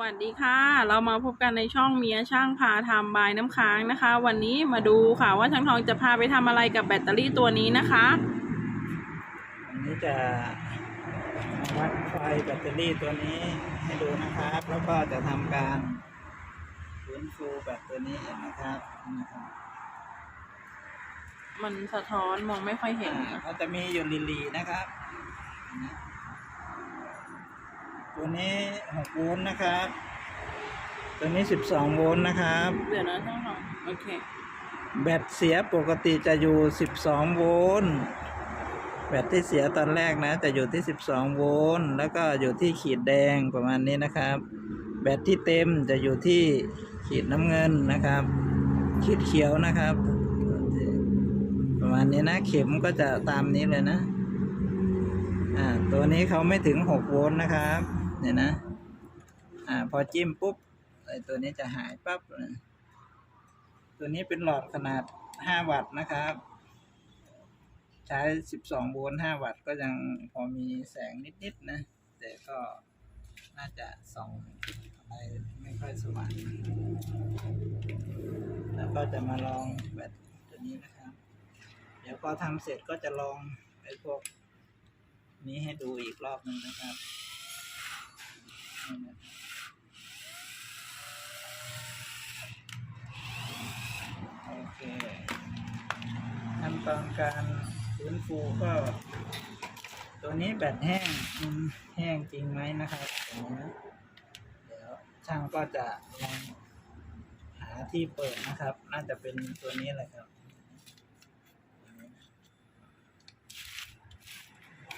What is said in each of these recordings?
วัสดีค่ะ เรามาพบกันในช่องเมียช่างพาทำบายน้ำค้างนะคะ วันนี้มาดูค่ะว่าช่างทองจะพาไปทำอะไรกับแบตเตอรี่ตัวนี้นะคะอันนี้จะวัดไฟแบตเตอรี่ตัวนี้ให้ดูนะครับ แล้วก็จะทำการฟื้นฟูแบตตัวนี้นะครับนะครับ มันสะท้อนมองไม่ค่อยเห็นอ่าเขาจะมีอยู่ลีลีนะครับนะ ตัวนี้หกโวลต์นะครับ ตัวนี้สิบสองโวลต์นะครับ เดี๋ยวนะช่างทองโอเค แบตเสียปกติจะอยู่12โวลต์แบตที่เสียตอนแรกนะ จะอยู่ที่ 12 โวลต์ แล้วก็อยู่ที่ขีดแดงประมาณนี้นะครับ แบตที่เต็มจะอยู่ที่ขีดน้ำเงินนะครับ ขีดเขียวนะครับ ประมาณนี้นะ เข็มก็จะตามนี้เลยนะ อ่า ตัวนี้เขาไม่ถึง 6 โวลต์นะครับ เนี่ยนะ อ่า พอจิ้มปุ๊บไอตัวนี้จะหายปั๊บตัวนี้เป็นหลอดขนาด 5 วัตต์นะครับ ใช้ 12 โวลต์ 5 วัตต์ก็ยังพอมีแสงนิด ๆ นะ แต่ก็น่าจะส่องอะไรไม่ค่อยสว่างแล้วก็จะมาลองแบตตัวนี้นะครับ เดี๋ยวพอทำเสร็จก็จะลองไอ้พวกนี้ให้ดูอีกรอบหนึ่งนะครับ โอเคขั้นตอนการฟื้นฟูก็ ตัวนี้แบตแห้งมันแห้งจริงไหมนะครับเดี๋ยวนะเดี๋ยวช่างก็จะลองหาที่เปิดนะครับ น่าจะเป็นตัวนี้แหละครับ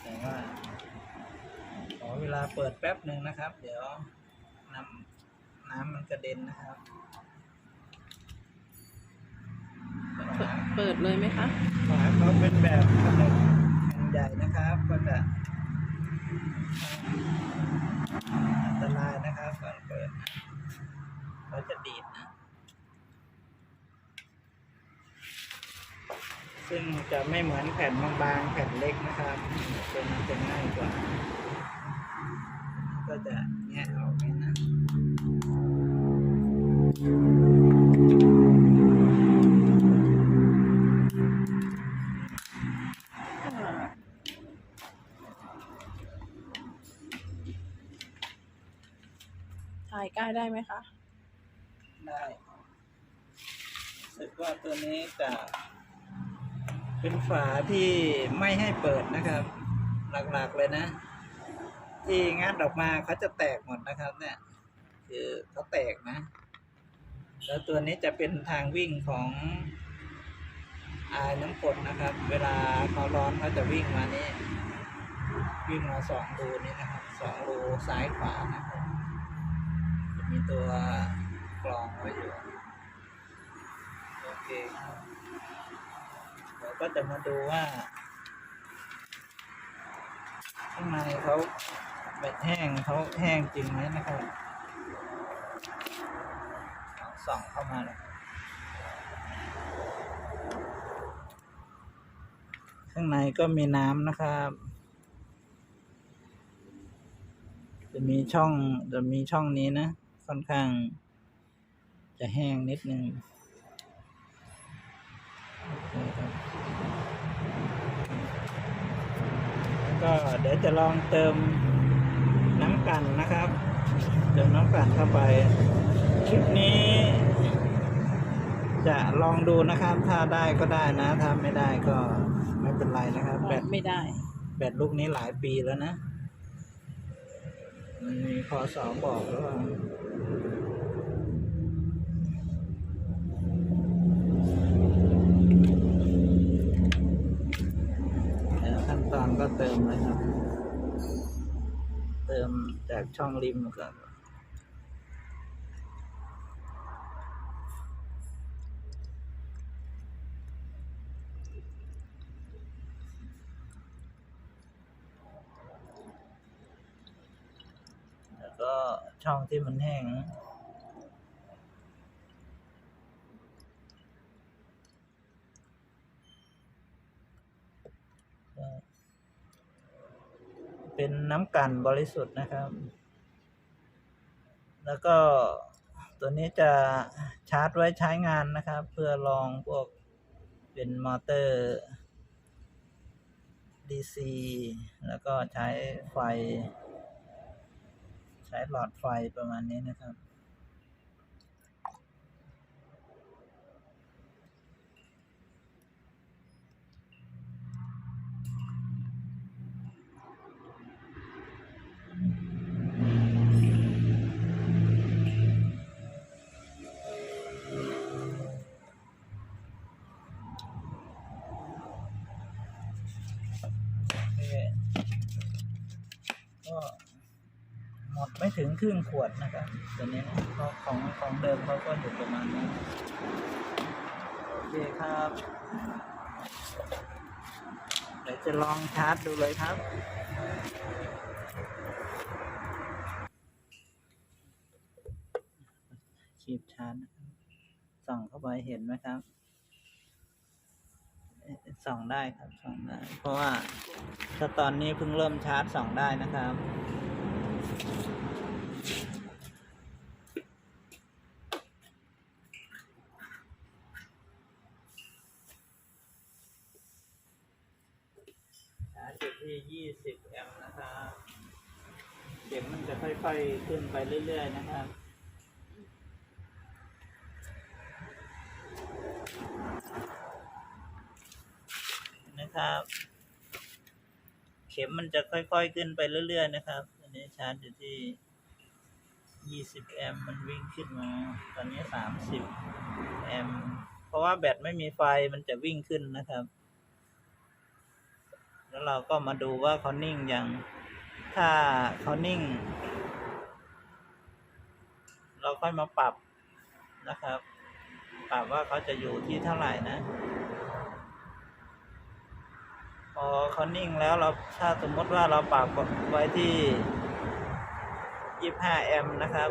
แต่ว่า ขอเวลาเปิดแป๊บหนึ่งนะครับ เดี๋ยวน้ำน้ำมันกระเด็นนะครับ เปิดเปิดเลยไหมคะฝาเขาเป็นแบบขนมแผ่นใหญ่นะครับ ก็จะอันตรายนะครับก่อนเปิดเขาจะดีดนะซึ่งจะไม่เหมือนแผ่นบางๆแผ่นเล็กนะครับเป็นจะง่ายกว่า ก็จะแงะออกไปนะถ่ายใกล้ได้ไหมคะ ได้รู้สึกว่าตัวนี้จะเป็นฝาที่ไม่ให้เปิดนะครับ หลักๆเลยนะ ทีงัดออกมาเขาจะแตกหมดนะครับ เนี่ย คือเขาแตกนะ แล้วตัวนี้จะเป็นทางวิ่งของอายน้ำกรดนะครับ เวลาเขาร้อนเขาจะวิ่งมานี่วิ่งมาสองรูนี้นะครับสองรูซ้ายขวานะครับจะมีตัวกรองไว้อยู่โอเคครับเดี๋ยวก็จะมาดูว่าข้างในเขา แบตแห้งเขาแห้งจริงไหมนะครับส่องเข้ามาเลยข้างในก็มีน้ำนะครับ จะมีช่องจะมีช่องนี้นะ ค่อนข้าง จะแห้งนิดนึงก็เดี๋ยวจะลองเติม น้ำกันนะครับ เติมน้ำกันเข้าไป คลิปนี้ จะลองดูนะครับ ถ้าได้ก็ได้นะ ถ้าไม่ได้ก็ไม่เป็นไรนะครับ แบตไม่ได้ แบตลูกนี้หลายปีแล้วนะมันมีพอสอบอกแล้วว่าแล้วขั้นตอนก็เติมเลยครับเติมจากช่องริมก่อนแล้วก็ช่องที่มันแห้ง เป็นน้ำ กันบริสุทธิ์นะครับ แล้วก็ตัวนี้จะชาร์จไว้ใช้งานนะครับ เพื่อลองพวกเป็นมอเตอร์ DC แล้วก็ใช้ไฟ ใช้หลอดไฟประมาณนี้นะครับ โอเคก็หมดไม่ ถึงครึ่งขวดนะครับตัวนี้นะเพราของของเดิมเขาก็อยู่ประมาณนี้โอเคครับเดี๋ยวจะลองชาร์จดูเลยครับคีบชาร์จส่องเข้าไปเห็นไหมครับส่องได้ครับส่องได้ เพราะว่าถ้าตอนนี้เพิ่งเริ่มชาร์จส่องได้นะครับ ชาร์จอยู่ ที่ 20 แอมป์นะครับเข็มมันจะค่อยๆ ขึ้นไปเรื่อยๆ นะครับนะครับ เข็มมันจะค่อยๆ ขึ้นไปเรื่อยๆ นะครับอันนี้ชาร์จอยู่ที่ 20 แอมป์มันวิ่งขึ้นมา ตอนนี้ 30 แอมป์เพราะว่าแบตไม่มีไฟมันจะวิ่งขึ้นนะครับ แล้วเราก็มาดูว่าเขานิ่งยังถ้าเขานิ่ง เราค่อยมาปรับนะครับ ปรับว่าเขาจะอยู่ที่เท่าไหร่นะ พอเขานิ่งแล้วเราถ้าสมมติว่าเราปรับไว้ที่ 25 แอมป์นะครับ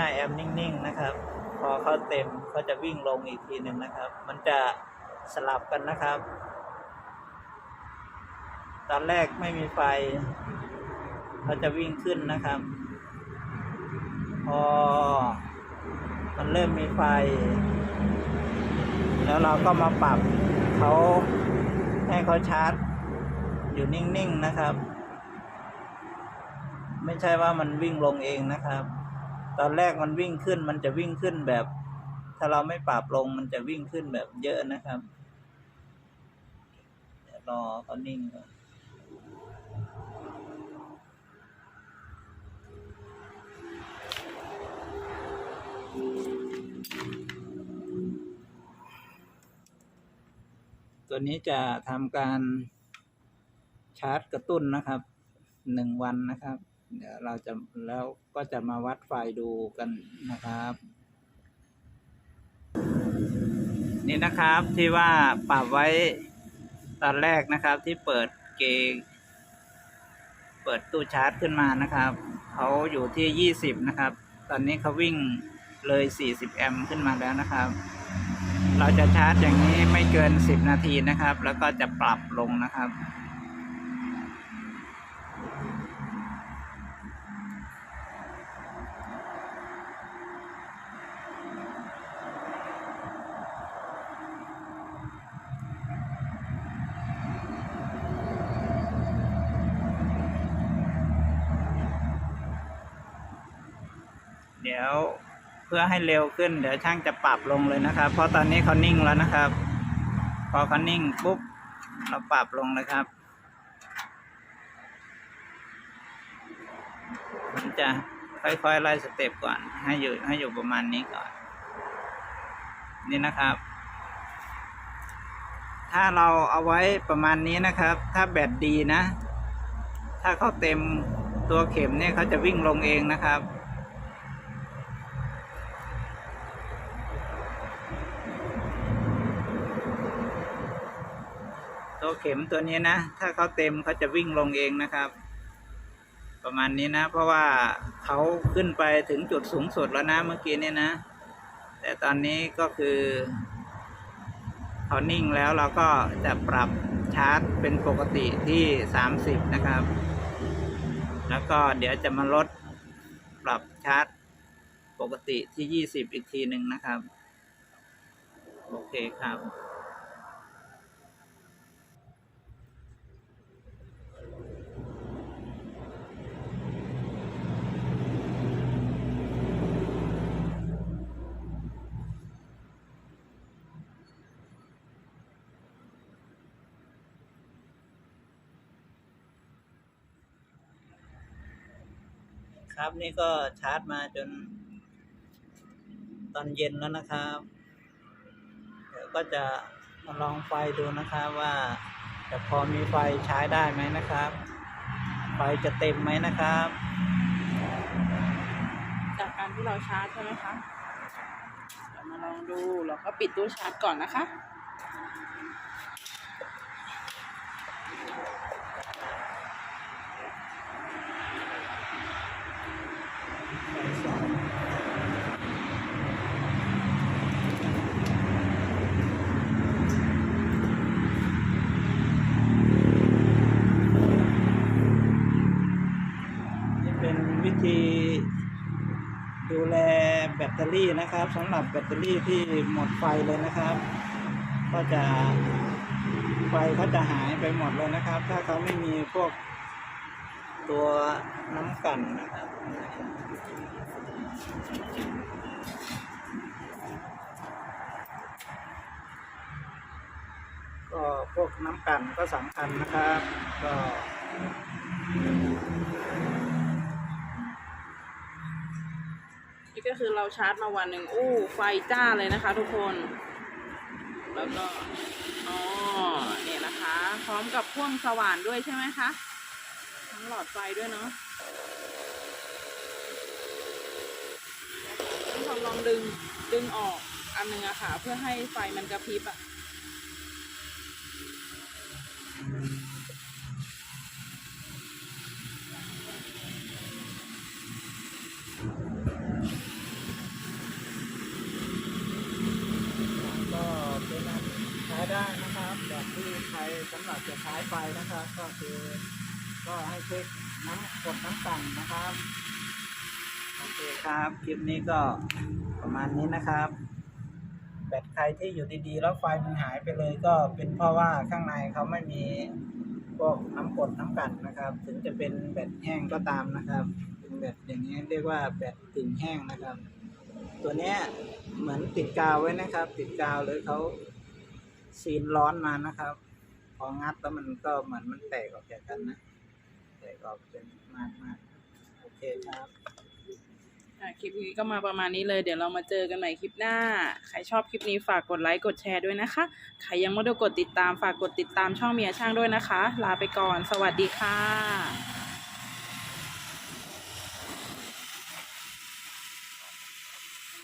25 แอมป์นิ่ง ๆ นะครับ พอเขาเต็มเขาจะวิ่งลงอีกทีหนึ่งนะครับ มันจะสลับกันนะครับ ตอนแรกไม่มีไฟเขาจะวิ่งขึ้นนะครับ พอ มันเริ่มมีไฟ แล้วเราก็มาปรับเขาให้เขาชาร์จ อยู่นิ่งๆนะครับ ไม่ใช่ว่ามันวิ่งลงเองนะครับ ตอนแรกมันวิ่งขึ้น มันจะวิ่งขึ้นแบบ ถ้าเราไม่ปรับลงมันจะวิ่งขึ้นแบบเยอะนะครับรอเขานิ่งก่อน ตัวนี้จะทำการชาร์จกระตุ้นนะครับหนึ่งวันนะครับ เดี๋ยวเราจะแล้วก็จะมาวัดไฟดูกันนะครับ นี่นะครับที่ว่าปรับไว้ตอนแรกนะครับที่เปิดเกเปิดตู้ชาร์จขึ้นมานะครับเขาอยู่ที่ยี่สิบนะครับ ตอนนี้เขาวิ่งเลยสี่สิบแอมป์ขึ้นมาแล้วนะครับ เราจะชาร์จอย่างนี้ไม่เกินสิบนาทีนะครับ แล้วก็จะปรับลงนะครับ เดี๋ยว พื่อให้เร็วขึ้น เดี๋ยวช่างจะปรับลงเลยนะครับ เพราะตอนนี้เขานิ่งแล้วนะครับ พอเขานิ่งปุ๊บเราปรับลงเลยครับผมจะค่อยๆไล่สเต็ปก่อน ให้อยู่ให้อยู่ประมาณนี้ก่อน นี่นะครับ ถ้าเราเอาไว้ประมาณนี้นะครับ ถ้าแบตดีนะ ถ้าเขาเต็มตัวเข็มเนี่ยเขาจะวิ่งลงเองนะครับ ตัวเข็มตัวนี้นะ ถ้าเขาเต็มเขาจะวิ่งลงเองนะครับ ประมาณนี้นะ เพราะว่าเขาขึ้นไปถึงจุดสูงสุดแล้วนะเมื่อกี้เนี่ยนะ แต่ตอนนี้ก็คือเขานิ่งแล้วเราก็จะปรับชาร์จเป็นปกติที่ 30 นะครับ แล้วก็เดี๋ยวจะมาลดปรับชาร์จปกติที่ยี่สิบอีกทีหนึ่งนะครับ โอเคครับ ครับนี่ก็ชาร์จมาจน ตอนเย็นแล้วนะครับ เดี๋ยวก็จะมาลองไฟดูนะครับว่าจะพอมีไฟใช้ได้ไหมนะครับ ไฟจะเต็มไหมนะครับ จากการที่เราชาร์จใช่ไหมคะเดี๋ยวมาลองดูเราก็ปิดตู้ชาร์จก่อนนะคะ นี่ เป็นวิธีดูแลแบตเตอรี่นะครับสำหรับแบตเตอรี่ที่หมดไฟเลยนะครับ ก็จะไฟเขาจะหายไปหมดเลยนะครับ ถ้าเขาไม่มีพวกตัวน้ำกันนะครับก็พวกน้ำกันก็สำคัญนะครับ ก็ นี่ก็คือเราชาร์จมาวันหนึ่งอู้ไฟจ้าเลยนะคะ ทุกคน แล้วก็อ๋อเนี่ยนะคะ พร้อมกับพ่วงสว่านด้วยใช่ไหมคะทั้งหลอดไฟด้วยเนาะต้องลองดึงดึงออกอันหนึงอะค่ะ เพื่อให้ไฟมันกระพริบอะ ก็เป็นอันใช้ได้นะครับแบบที่ใช้สำหรับ จะใช้ไฟนะครับ ก็คือก็ให้เช็คน้ำกดน้ำตั่นนะครับโอเคครับคลิปนี้ก็ประมาณนี้นะครับแบตใครที่อยู่ดีๆ แล้วไฟมันหายไปเลย ก็เป็นเพราะว่าข้างในเขาไม่มีพวกน้ำกดน้ำกันนะครับ ถึงจะเป็นแบตแห้งก็ตามนะครับเป็นแบตอย่างนี้เรียกว่าแบตกึ่งแห้งนะครับ ตัวเนี้ยเหมือนติดกาวไว้นะครับ ติดกาวเลยเขาซีนร้อนมานะครับ องัดแล้วมันก็เหมือนมันแตกออกจากกันนะ แตกออกเป็นมากมากโอเคครับอะคลิปนี้ก็มาประมาณนี้เลย เดี๋ยวเรามาเจอกันใหม่คลิปหน้า ใครชอบคลิปนี้ฝากกดไลค์กดแชร์ด้วยนะคะ ใครยังไม่ได้กดติดตามฝากกดติดตามช่องเมียช่างด้วยนะคะ ลาไปก่อน สวัสดีค่ะ